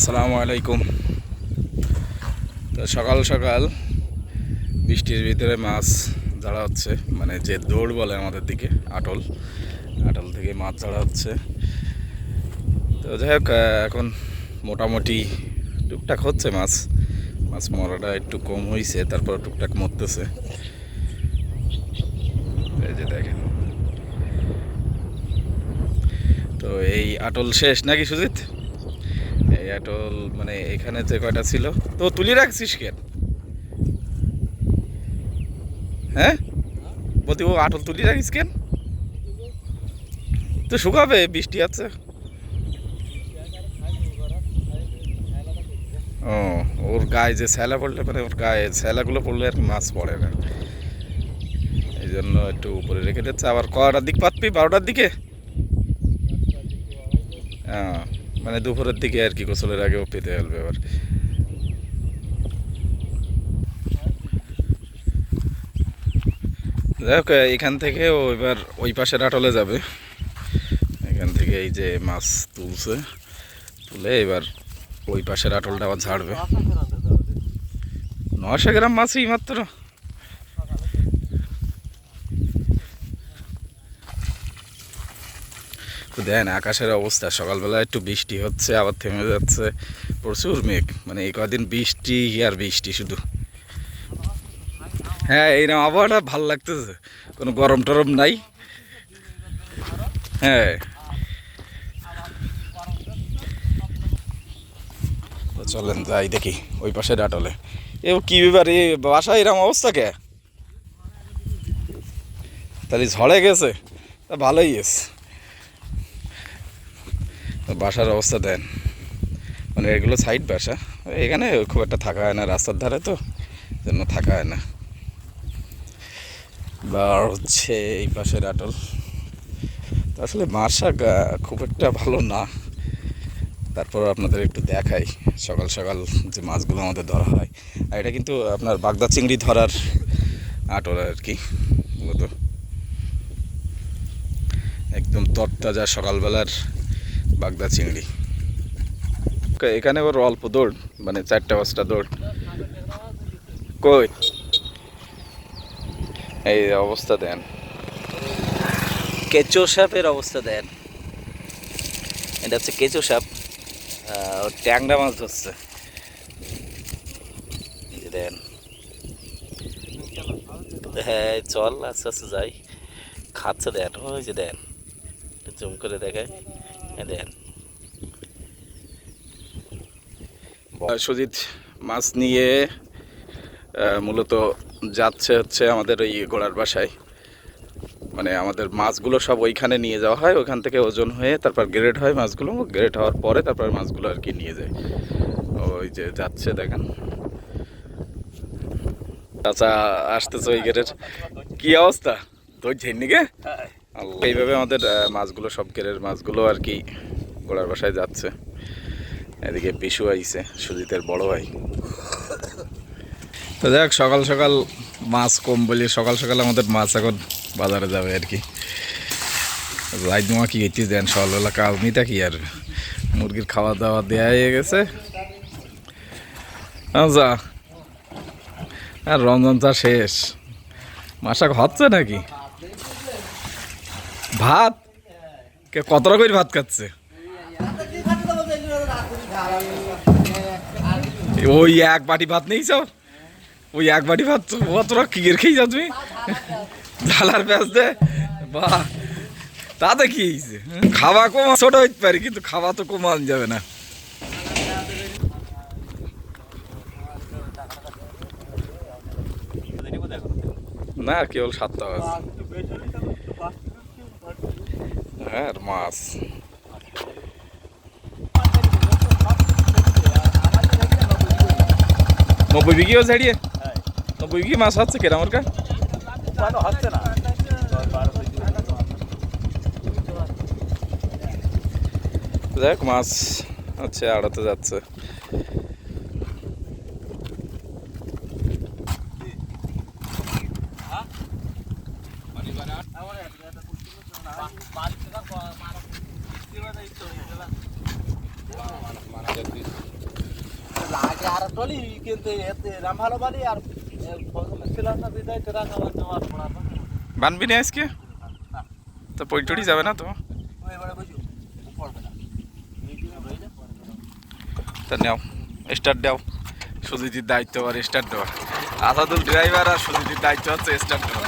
আসসালামু আলাইকুম। তো সকাল সকাল বৃষ্টির ভিতরে মাছ ধরা হচ্ছে মানে যে দৌড় বলে আমাদের দিকে, আটল। আটল থেকে মাছ ধরা হচ্ছে। তো যাই হোক এখন মোটামুটি টুকটাক হচ্ছে মাছ। মাছ মরাটা একটু কম হয়েছে তারপর টুকটাক মরতেছে। এই যে দেখেন। তো এই আটল শেষ নাকি সুজিত? এই মানে এখানে যে কয়টা ছিল? তো তুলি রাখছিস কেন? হ্যাঁ? বলতে ও আটল তুলি রাখিস কেন? তো শুকাবে, বৃষ্টি আছে। ও, ওর গায়ে যে স্যালা পড়লে মানে ওর গায়ে স্যালাগুলো পড়লে আর মাছ পড়ে না। এই জন্য একটু উপরে রেখে দিচ্ছে। আবার কটার দিক পাতবি? বারোটার দিকে? হ্যাঁ। মানে দুপুরের দিকে আর কি গোসলের আগেও পেতে ফেলবে আবার। যাই হোক, এখান থেকে ও এবার ওই পাশের আটলে যাবে। এখান থেকে এই যে মাছ তুলছে, তুলে এবার ওই পাশের আটলটা আবার ঝাড়বে। নশো গ্রাম মাছই মাত্র। তো দেন, আকাশের অবস্থা। সকালবেলা একটু বৃষ্টি হচ্ছে, আবার থেমে যাচ্ছে। প্রচুর মেঘ। মানে এই কদিন বৃষ্টি আর বৃষ্টি শুধু। হ্যাঁ এইরকম আবহাওয়াটা ভালো লাগতেছে। কোনো গরম টরম নাই। হ্যাঁ। তো চলেন যাই দেখি, ওই পাশে ডাটলে। এ, কি ব্যাপার? এই বাসা এরকম অবস্থা কে? তাহলে ঝড়ে গেছে। তা ভালোই তো বাসার অবস্থা দেন। মানে এগুলো সাইড বাসা। এখানে খুব একটা থাকা হয় না, রাস্তার ধারে তো জন্য থাকা হয় না। বা হচ্ছে এই পাশের আটল। আসলে মাসা খুব একটা ভালো না। তারপর আপনাদের একটু দেখাই, সকাল সকাল যে মাছগুলো আমাদের ধরা হয়। আর এটা কিন্তু আপনার বাগদা চিংড়ি ধরার আটল আর কি, মূলত। একদম তরতাজা সকালবেলার বাগদা চিংড়ি। এখানে ওর অল্প দৌড় মানে চারটা পাঁচটা দৌড়। কই? এই অবস্থা দেন। কেঁচো সাপের অবস্থা দেন। এটা হচ্ছে কেঁচো সাপ। ট্যাংরা মাছ ধরছে। দেন। হ্যাঁ চল, আস্তে আস্তে যাই। খাচ্ছে দেন, ওই যে দেন। জুম করে দেখায় দেন সুজিত মাছ নিয়ে মূলত যাচ্ছে হচ্ছে আমাদের ওই ঘোড়ার বাসায়। মানে আমাদের মাছগুলো সব ওইখানে নিয়ে যাওয়া হয় ওইখান থেকে ওজন হয়ে তারপর গ্রেড হয় মাছগুলো। গ্রেড হওয়ার পরে তারপর মাছগুলো আর কি নিয়ে যায়। ওই যে যাচ্ছে দেখেন। আচ্ছা আসতেছে ওই গেটের কি অবস্থা? ধরছেন নাকি আল্লাহ। এইভাবে আমাদের মাছগুলো, সব গেরের মাছগুলো আর কি ঘোড়ার বাসায় যাচ্ছে। এদিকে বিশু আইছে, সুজিতের বড় ভাই। তো যাক সকাল সকাল মাছ কম বলি, সকাল সকাল আমাদের মাছ এখন বাজারে যাবে আর কি। রাই তোমা কি এটি দেন, সকালবেলা কাজ নিতে কি আর? মুরগির খাওয়া দাওয়া দেওয়া হয়ে গেছে। যা আর রমজান চা শেষ। মাসাক হচ্ছে নাকি? ভাত? কে কত রকমের ভাত খাচ্ছে? ওই এক বাটি ভাত নেই সব। ওই এক বাটি ভাত তোরা কি এর খেয়ে যাও তুমি? ঝালার ব্যাস দে। বাহ। তাতে কি হয়েছে খাওয়া কমা ছোট হইতে পারি, কিন্তু খাওয়া তো কমান যাবে না। না, কেবল সাতটা হ্যাঁ আর মাছ নব্বই বিঘিও ছাড়িয়ে নব্বই বিঘি মাছ হচ্ছে কেরাম ওর হচ্ছে না দেখ মাছ হচ্ছে আড়াতে যাচ্ছে। বাড়ি আর টলি কিন্তু এতে রাম ভালো বালি আর পড়া বানবি না আজকে? তো পইটুরি যাবে না তো? তা নেও স্টার্ট দাও। সুজিতির দায়িত্ব আর স্টার্ট দেওয়া আসাদুল ড্রাইভার আর সুজিতির দায়িত্ব হচ্ছে স্টার্ট দেওয়া